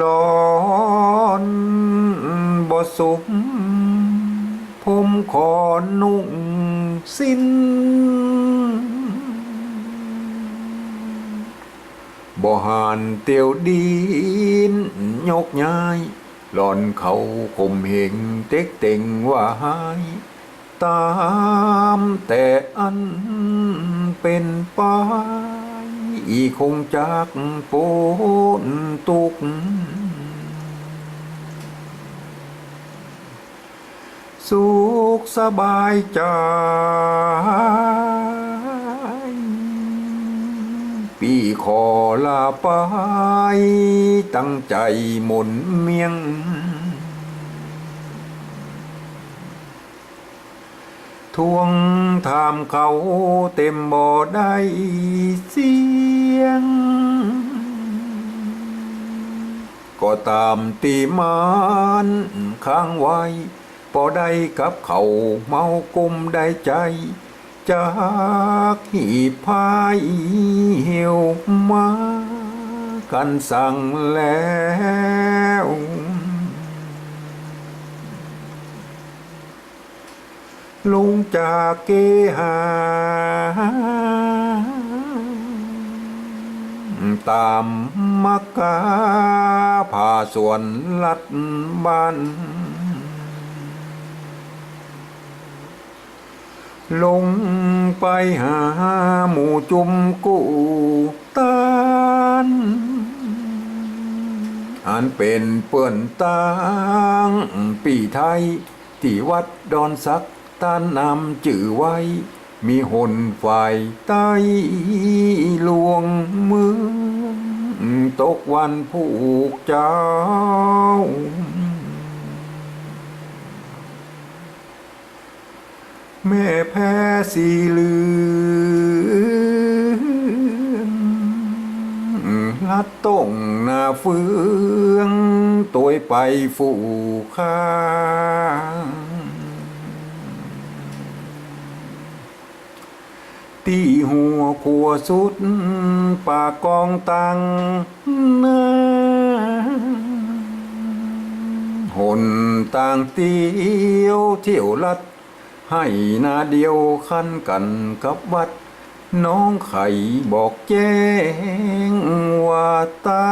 ร้อนบ่สุมผมขอนุ่งสิ้นบ่หานเตียวดินยกย้ายหลอนเขาคมเหงเต็กเต็งว่าหายตามแต่อันเป็นไป อีคงจากโปนตุก สุขสบายใจปีขอลาไป ตั้งใจหมุนเมียง ทวงถามเขาเต็มบ่อได้เสียง ก็ตามตีมานค้างไว้พอได้กับเขาเมากุมได้ใจจากหีพายเหี่ยวมา กันสั่งแล้ว ลงจากเกหา ตามมักกาผ่าส่วนลัดบ้านลงไปหาหมู่จุมกูตานอันเป็นเปื่อนตางปีไทย ที่วัดดอนสัก ตานนำจื่อไว้ มีหนฝ่ายใต้ลวงเมืองตกวันผูกเจ้า แม่แพ้สีเหลืองลัดต้งนาเฟืองตัวไปฝูข้าง ตีหัวขัวสุดปากกองตังนาหนต่างเตียวเที่ยวลัด ให้นาเดียวคันกันกับวัด น้องไข่บอกแจ้งว่าตา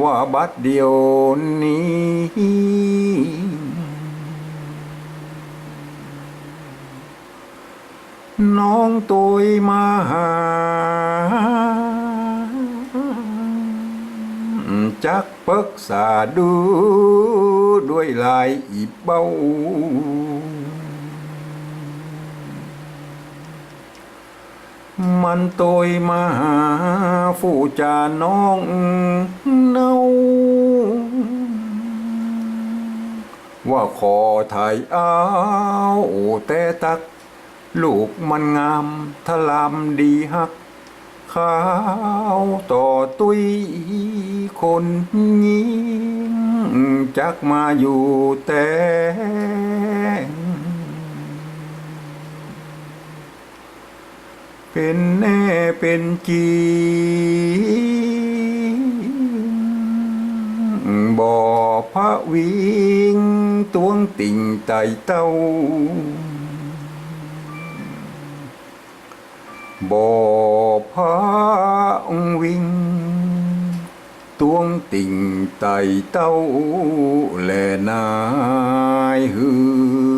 ว่าบัดเดียวนี้ น้องตัวมาหา จักปรึกษาดู ด้วยลายอีเบ้า มันตุยมาหาฟูจาน้องเนาว่าขอถ่ายเอาแต่ตัก ลูกมันงามทะลำดีฮักข้าวต่อตุยคนยิงจักมาอยู่แต่เป็นแน่เป็นจริงบ่อพระวิงตวงติ่งไตเต้า บ่อพระวิงตวงติ่งไตเต้าแลนายหือ